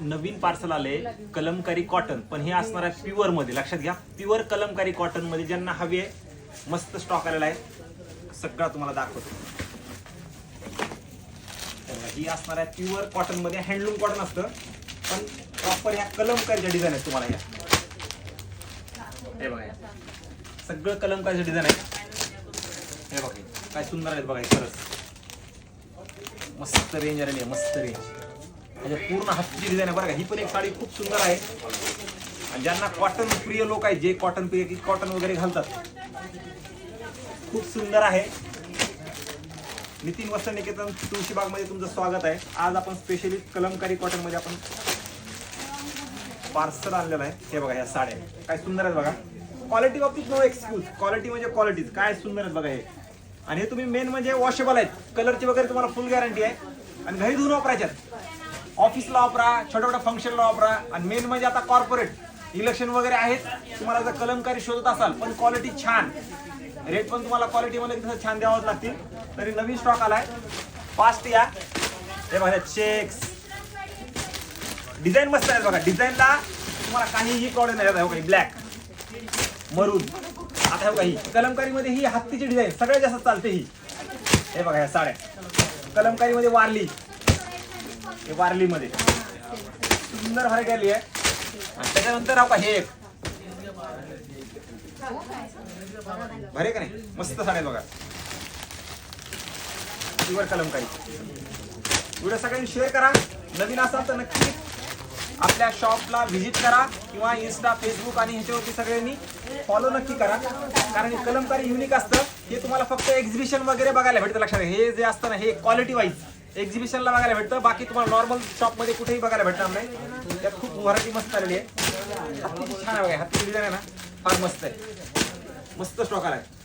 नवीन parcel आले Kalamkari cotton पण हे असणार आहे प्युअरमध्ये. लक्षात घ्या प्युअर कलमकारी कॉटनमध्ये ज्यांना हवी आहे मस्त स्टॉक आलेला आहे. सगळा तुम्हाला दाखवतो. ही असणार आहे प्युअर कॉटनमध्ये. हँडलूम कॉटन असतं. पण प्रॉपर ह्या कलमकारीच्या डिझाईन आहेत तुम्हाला या. हे बघा सगळं कलमकारीचं डिझाईन आहे. हे बघा. काय सुंदर आहेत बघा खरंच. मस्त रेंज आलेली आहे मस्त रेंज म्हणजे पूर्ण हातची डिझाईन आहे. बरं का? ही पण एक साडी खूप सुंदर आहे. आणि ज्यांना कॉटन प्रिय लोक आहेत जे कॉटन प्रिय की कॉटन वगैरे घालतात. खूप सुंदर आहे. नितीन वस्त्र निकेतन तुळशीबागमध्ये तुमचं स्वागत आहे. आज आपण स्पेशली कलमकारी कॉटनमध्ये आपण पार्सल आणलेलं आहे. हे बघा ह्या साड्या. काय सुंदर आहेत बघा. क्वालिटी बाबतीत नो एक्सक्यूज क्वालिटी म्हणजे क्वालिटी काय सुंदर आहेत बघा हे. आणि हे तुम्ही मेन म्हणजे वॉशेबल आहेत. कलरची वगैरे तुम्हाला फुल गॅरंटी आहे. आणि घरी धुवून वापरायच्यात. ऑफिसला वापरा छोट्या छोट्या फंक्शनला वापरा. आणि मेन म्हणजे आता कॉर्पोरेट इलेक्शन वगैरे आहेत. तुम्हाला जर कलमकारी शोधत असाल पण क्वालिटी छान. रेट पण तुम्हाला क्वालिटीमध्ये तसं छान द्यावंच लागतील. तरी नवीन स्टॉक आलाय. फास्ट या. हे बघा चेक्स डिझाईन मस्त आहे बघा. डिझाईनला तुम्हाला काहीही प्रॉब्लेम नाही. येत काही ब्लॅक मरून आता हे बघा ही. कलमकारीमध्ये ही हत्तीची डिझाईन सगळ्यात जास्त चालते ही. हे बघा ह्या साड्या. कलमकारीमध्ये वारली. हे वारलीमध्ये. सुंदर व्हरायटी आली आहे. आणि त्याच्यानंतर हा हे एक. भरे का नाही? मस्त साड्या बघा. कलम कलमकारी. व्हिडिओ सगळ्यांनी शेअर करा. नवीन असाल तर नक्की आपल्या शॉपला व्हिजिट करा किंवा इन्स्टा फेसबुक आणि ह्याच्यावरती सगळ्यांनी फॉलो नक्की करा. कारण हे कलमकारी युनिक असतं. हे तुम्हाला फक्त एक्झिबिशन वगैरे बघायला भेटतं लक्षात हे जे असतं ना हे क्वालिटी वाईज एक्झिबिशनला बघायला भेटतं. बाकी तुम्हाला नॉर्मल शॉपमध्ये कुठेही बघायला भेटणार नाही. त्यात खूप व्हरायटी मस्त आलेली आहे. हत्तीची छान आहे बघा हत्ती डिझाईन आहे ना फार मस्त आहे. मस्त स्टॉक आहे